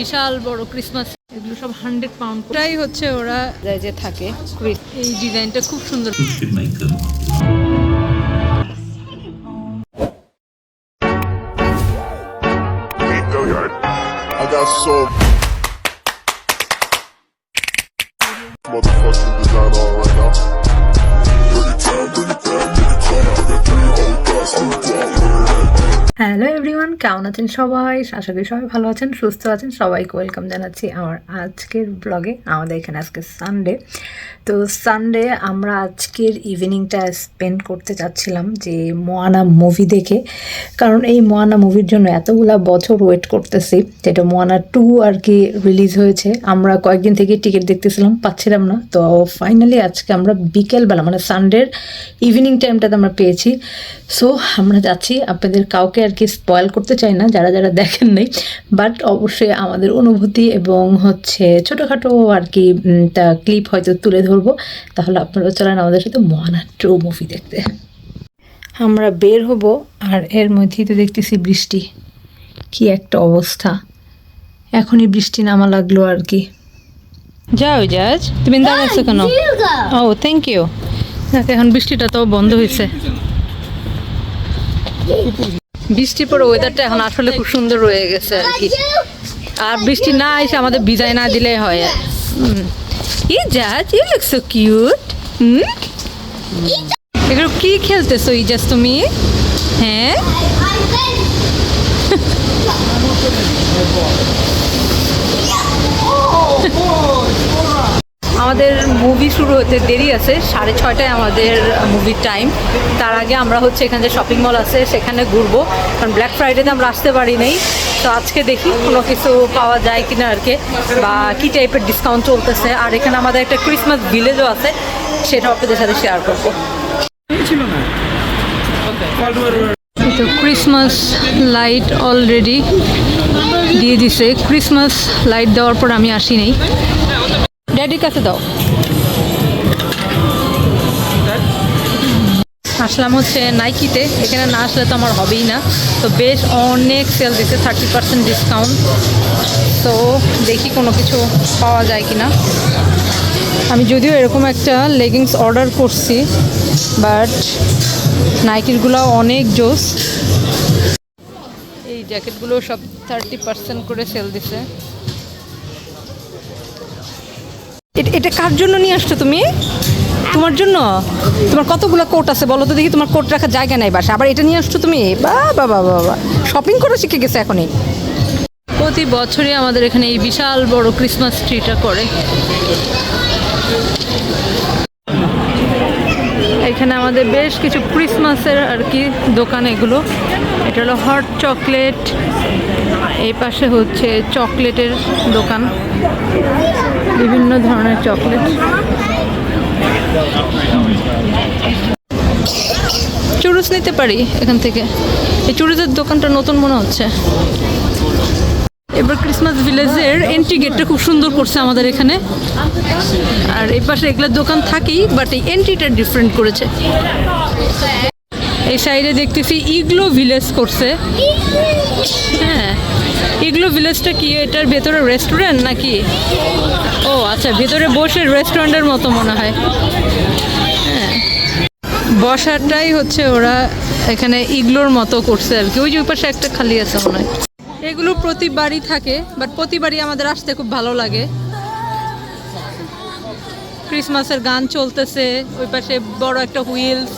বিশাল বড় ক্রিসমাস এগুলো সব হান্ড্রেড পাউন্ড প্রায় হচ্ছে ওরা যে থাকে এই ডিজাইনটা খুব সুন্দর। Motherfucking right now. Hello everyone কেমন আছেন সবাই? আশা করি সবাই ভালো আছেন, সুস্থ আছেন। সবাইকে ওয়েলকাম জানাচ্ছি আমার আজকের ব্লগে আমাদের এখানে আজকে সানডে তো সানডে আমরা আজকের ইভিনিংটা স্পেন্ড করতে চাচ্ছিলাম যে মোয়ানা মুভি দেখে। কারণ এই মোয়ানা মুভির জন্য এতগুলা বছর ওয়েট করতেছি, যেটা মোয়ানা টু আর কি রিলিজ হয়েছে। আমরা কয়েকদিন থেকে টিকিট দেখতেছিলাম, পাচ্ছিলাম না। তো ফাইনালি আজকে আমরা বিকেলবেলা মানে সানডের ইভিনিং টাইমটাতে আমরা পেয়েছি। সো আমরা যাচ্ছি, আপনাদের কাউকে আর কি স্পয়েল করতে চাই না যারা যারা দেখেন নাই বাট অবশ্যই আমাদের অনুভূতি এবং হচ্ছে ছোটোখাটো আর কি তা ক্লিপ হয়তো তুলে ধরবো। তাহলে আপনারা চলেন আমাদের সাথে মহানা ট্রো মুভি দেখতে। আমরা বের হব আর এর মধ্যেই তো দেখতেছি বৃষ্টি। কি একটা অবস্থা। এখনই বৃষ্টি নামা লাগল আর কি। যাও জাজ তুমি দাঁড়াচ্ছো কেন ও থ্যাংক ইউ এখন বৃষ্টিটা তো বন্ধ হয়েছে। বৃষ্টি পরে ওয়েদারটা এখন আসলে খুব সুন্দর রয়ে গেছে আর কি। আর বৃষ্টি না এসে আমাদের বিদায় না দিলে হয়। ই জাজ you look so cute hmm? এগুলো কি খেলতেছো ইজাজ তুমি? হ্যাঁ? আমাদের মুভি শুরু হতে দেরি আছে, সাড়ে ছয়টায় আমাদের মুভির টাইম তার আগে আমরা হচ্ছে এখানে যে শপিং মল আছে, সেখানে ঘুরবো। কারণ ব্ল্যাক ফ্রাইডেতে আমরা আসতে পারি নাই। তো আজকে দেখি কোনো কিছু পাওয়া যায় কিনা আর কি, বা কী টাইপের ডিসকাউন্ট চলতেছে। আর এখানে আমাদের একটা ক্রিসমাস ভিলেজও আছে সেটা আপনাদের সাথে শেয়ার করব। তো ক্রিসমাস লাইট অলরেডি দিয়ে দিছে। ক্রিসমাস লাইট দেওয়ার পর আমি আসি নাই। ড্যাডির কাছে দাও। আসলাম হচ্ছে নাইকিতে এখানে না আসলে তো আমার হবেই না। তো বেশ অনেক সেল দিচ্ছে থার্টি পার্সেন্ট ডিসকাউন্ট তো দেখি কোনো কিছু পাওয়া যায় কি না আমি যদিও এরকম একটা লেগিংস অর্ডার করছি বাট নাইকিরগুলো অনেক জোস। এই জ্যাকেটগুলো সব থার্টি পার্সেন্ট করে সেল দিছে। এটা কার জন্য নিয়ে আসছো তুমি? তোমার জন্য? তোমার কতগুলো কোট আছে বলো তো দেখি, তোমার কোট রাখার জায়গা নাই বাসা আবার এটা নিয়ে আসছো তুমি? বা বাবা বাবা শপিং করে, শিখে গেছে এখনই। প্রতি বছরই আমাদের এখানে এই বিশাল বড় ক্রিসমাস ট্রিটা করে। এখানে আমাদের বেশ কিছু ক্রিসমাসের আর কি দোকান এগুলো। এটা হলো হট চকলেট এই পাশে হচ্ছে চকলেটের দোকান। বিভিন্ন ধরনের চকলেট। চুরুস নিতে পারি এখান থেকে। এই চুরুসের দোকানটা নতুন মনে হচ্ছে। এবার ক্রিসমাস ভিলেজের এন্ট্রি গেটটা খুব সুন্দর করছে আমাদের এখানে। আর এই পাশে এগুলোর দোকান থাকেই বাট এই এন্ট্রিটা ডিফারেন্ট করেছে। এই সাইডে দেখতেছি ইগলো ভিলেজ করছে। হ্যাঁ ইগলো ভিলেজটা কি এটার ভেতরে রেস্টুরেন্ট নাকি? ও আচ্ছা ভেতরে বসে রেস্টুরেন্টের মতো মনে হয়। হ্যাঁ বসাটাই হচ্ছে ওরা এখানে ইগলোর মতো করছে আর কি। ওই যে পাশে একটা খালি আছে মনে হয়। এগুলো প্রতিবারই থাকে বাট প্রতিবারই আমাদের আসতে খুব ভালো লাগে। ক্রিসমাসের গান চলতেছে, ওই পাশে বড় একটা হুইলস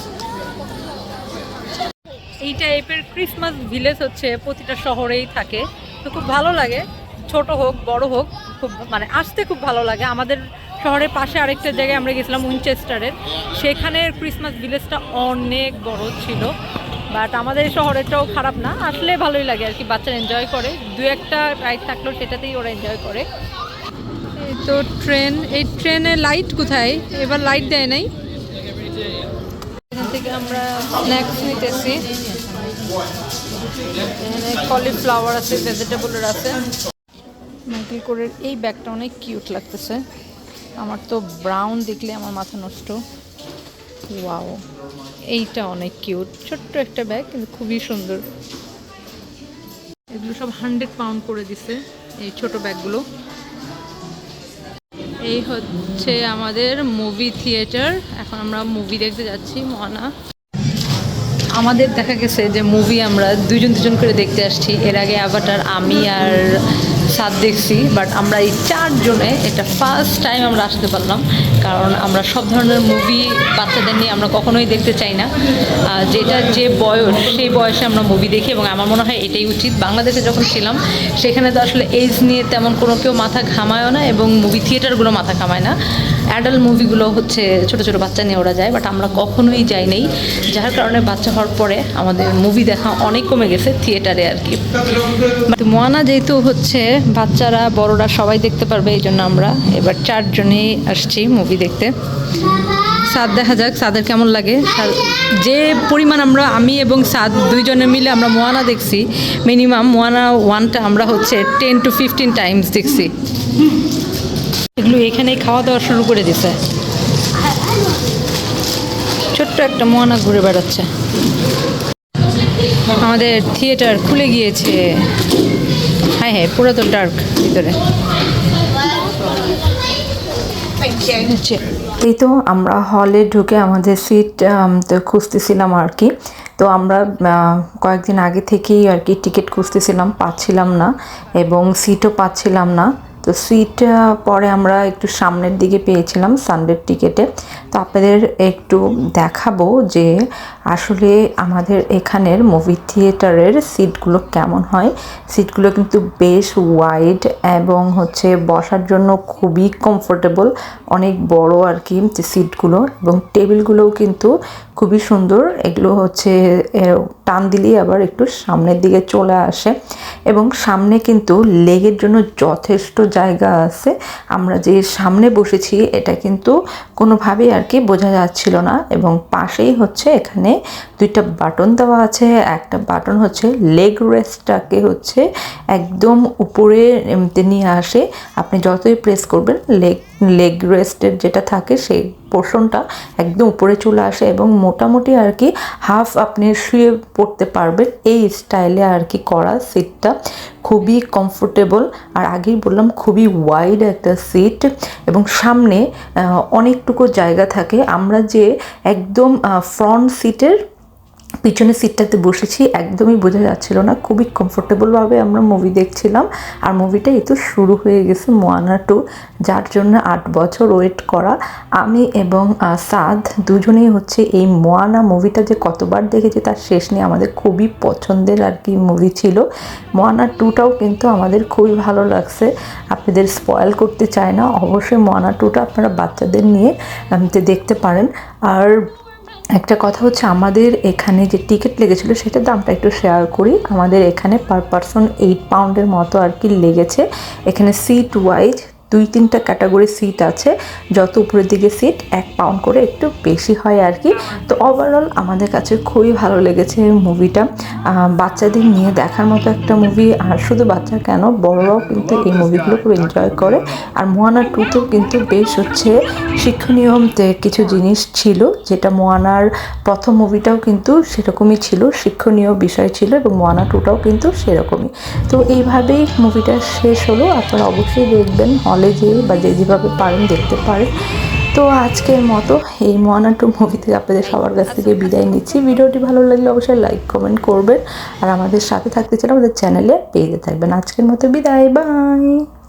এই টাইপের ক্রিসমাস ভিলেজ হচ্ছে প্রতিটা শহরেই থাকে। তো খুব ভালো লাগে। ছোট হোক, বড় হোক, খুব মানে আসতে খুব ভালো লাগে। আমাদের শহরের পাশে আরেকটা জায়গায় আমরা গেছিলাম উইনচেস্টারের সেখানের ক্রিসমাস ভিলেজটা অনেক বড় ছিল। বাট আমাদের শহরেরটাও খারাপ না। আসলে ভালোই লাগে আর কি। বাচ্চারা এনজয় করে। দু একটা রাইড থাকলেও সেটাতেই ওরা এনজয় করে। এই তো ট্রেন এই ট্রেনে লাইট কোথায়? এবার লাইট দেয় নাই। এখান থেকে আমরা স্ন্যাক্স নিতেছি। এখানে কলিফ্লাওয়ার আছে ভেজিটেবলের আছে। মাইকেল কোরের এই ব্যাগটা অনেক কিউট লাগতেছে। আমার তো ব্রাউন দেখলে আমার মাথা নষ্ট। ওয়াও এইটা অনেক কিউট ছোট্ট একটা ব্যাগ, কিন্তু খুবই সুন্দর। এগুলো সব হান্ড্রেড পাউন্ড করে দিছে, এই ছোট ব্যাগগুলো। এই হচ্ছে আমাদের মুভি থিয়েটার এখন আমরা মুভি দেখতে যাচ্ছি মহানা আমাদের দেখা গেছে যে মুভি আমরা দুজন দুজন করে দেখতে আসছি। এর আগে অ্যাভাটার আমি আর সাত দেখছি বাট আমরা এই চারজনে এটা ফার্স্ট টাইম আমরা আসতে পারলাম। কারণ আমরা সব ধরনের মুভি বাচ্চাদের নিয়ে আমরা কখনোই দেখতে চাই না। যেটা যে বয়স, সেই বয়সে আমরা মুভি দেখি এবং আমার মনে হয় এটাই উচিত। বাংলাদেশে যখন ছিলাম, সেখানে তো আসলে এজ নিয়ে তেমন কোনো কেউ মাথা ঘামায়ও না এবং মুভি থিয়েটারগুলো মাথা ঘামায় না। অ্যাডাল্ট মুভিগুলো হচ্ছে ছোট ছোট বাচ্চা নিয়ে ওরা যায় বাট আমরা কখনোই যাই নেই। যার কারণে বাচ্চা হওয়ার পরে আমাদের মুভি দেখা অনেক কমে গেছে থিয়েটারে আর কি। But মোয়ানা যেহেতু হচ্ছে বাচ্চারা, বড়রা সবাই দেখতে পারবে, এই জন্য আমরা এবার চারজনেই আসছি মুভি দেখতে। সাদ দেখা যাক, সাদের কেমন লাগে? যে পরিমাণ আমরা, আমি এবং সাদ দুইজনে মিলে আমরা মোয়ানা দেখছি মিনিমাম মোয়ানা ওয়ানটা আমরা হচ্ছে টেন টু ফিফটিন টাইমস দেখছি। এগুলো এখানেই খাওয়া দাওয়া শুরু করে দিছে। ছোট্ট একটা মোয়ানা ঘুরে বেড়াচ্ছে। আমাদের থিয়েটার খুলে গিয়েছে। হ্যাঁ হ্যাঁ পুরো তো ডার্ক ভিতরে। এই তো আমরা হলে ঢুকে আমাদের সিট তো খুঁজতেছিলাম আর কি। তো আমরা কয়েকদিন আগে থেকেই আর কি টিকিট খুঁজতেছিলাম, পাচ্ছিলাম না এবং সিটও পাচ্ছিলাম না। তো সিট পরে আমরা একটু সামনের দিকে পেয়েছিলাম সানডের টিকেটে তো আপনাদের একটু দেখাবো যে আসলে আমাদের এখানের মুভি থিয়েটারের সিটগুলো কেমন হয়? সিটগুলো কিন্তু বেশ ওয়াইড এবং হচ্ছে বসার জন্য খুবই কমফোর্টেবল অনেক বড় আর কি সিটগুলো এবং টেবিলগুলোও কিন্তু খুবই সুন্দর। এগুলো হচ্ছে টান দিলেই আবার একটু সামনের দিকে চলে আসে এবং সামনে কিন্তু লেগের জন্য যথেষ্ট জায়গা আছে। আমরা যে সামনে বসেছি, এটা কিন্তু কোনোভাবেই আর কি বোঝা যাচ্ছিল না এবং পাশেই হচ্ছে এখানে দুইটা বাটন দেওয়া আছে, একটা বাটন হচ্ছে লেগ রেস্টটাকে হচ্ছে একদম উপরে নিয়ে আসে। আপনি যতই প্রেস করবেন লেগ লেগ রেস্টের যেটা থাকে, সেই পোর্শনটা একদম উপরে চলে আসে এবং মোটামুটি আর কি হাফ আপনি শুয়ে পড়তে পারবেন। এই স্টাইলে আর কি করা সিটটা খুবই কমফোর্টেবল আর আগেই বললাম, খুবই ওয়াইড একটা সিট এবং সামনে অনেকটুকু জায়গা থাকে। আমরা যে একদম ফ্রন্ট সিটের পিছনের সিটটাতে বসেছি, একদমই বোঝা যাচ্ছিল না। খুবই কমফোর্টেবলভাবে আমরা মুভি দেখছিলাম। আর মুভিটা এই তো শুরু হয়ে গেছে মোয়ানা টু যার জন্য আট বছর ওয়েট করা। আমি এবং সাদ দুজনেই হচ্ছে এই মোয়ানা মুভিটা যে কতবার দেখেছি তার শেষ নিয়ে আমাদের খুবই পছন্দের আর কি মুভি ছিল। মোয়ানা টুটাও কিন্তু আমাদের খুবই ভালো লাগছে। আপনাদের স্পয়েল করতে চায় না। অবশ্যই মোয়ানা টুটা আপনারা বাচ্চাদের নিয়ে দেখতে পারেন। আর একটা কথা হচ্ছে আমাদের এখানে যে টিকিট লেগেছিল সেটার দামটা একটু শেয়ার করি। আমাদের এখানে পার পারসন এইট পাউন্ডের মতো আর কি লেগেছে। এখানে সিট ওয়াইজ দুই তিনটা ক্যাটাগরি সিট আছে। যত উপরের দিকে সিট এক পাউন্ড করে একটু বেশি হয় আর কি। তো ওভারঅল আমাদের কাছে খুবই ভালো লেগেছে মুভিটা বাচ্চাদের নিয়ে দেখার মতো একটা মুভি আর শুধু বাচ্চা কেন, বড়রাও কিন্তু এই মুভিগুলো খুব এনজয় করে। আর মোয়ানা টুতেও কিন্তু বেশ হচ্ছে শিক্ষণীয় কিছু জিনিস ছিল, যেটা মোয়ানার প্রথম মুভিটাও কিন্তু সেরকমই ছিল, শিক্ষণীয় বিষয় ছিল এবং মোয়ানা টুটাও কিন্তু সেরকমই। তো এইভাবেই মুভিটা শেষ হলো। আপনারা অবশ্যই দেখবেন, হলে যেয়ে বা যে যেভাবে পারেন দেখতে পারেন। তো আজকের মতো এই মহানাট্য মুভি থেকে আপনাদের সবার কাছ থেকে বিদায় নিচ্ছি। ভিডিওটি ভালো লাগলে অবশ্যই লাইক কমেন্ট করবেন। আর আমাদের সাথে থাকতে চাইলে আমাদের চ্যানেলে পেয়ে থাকবেন। আজকের মতো বিদায় বাই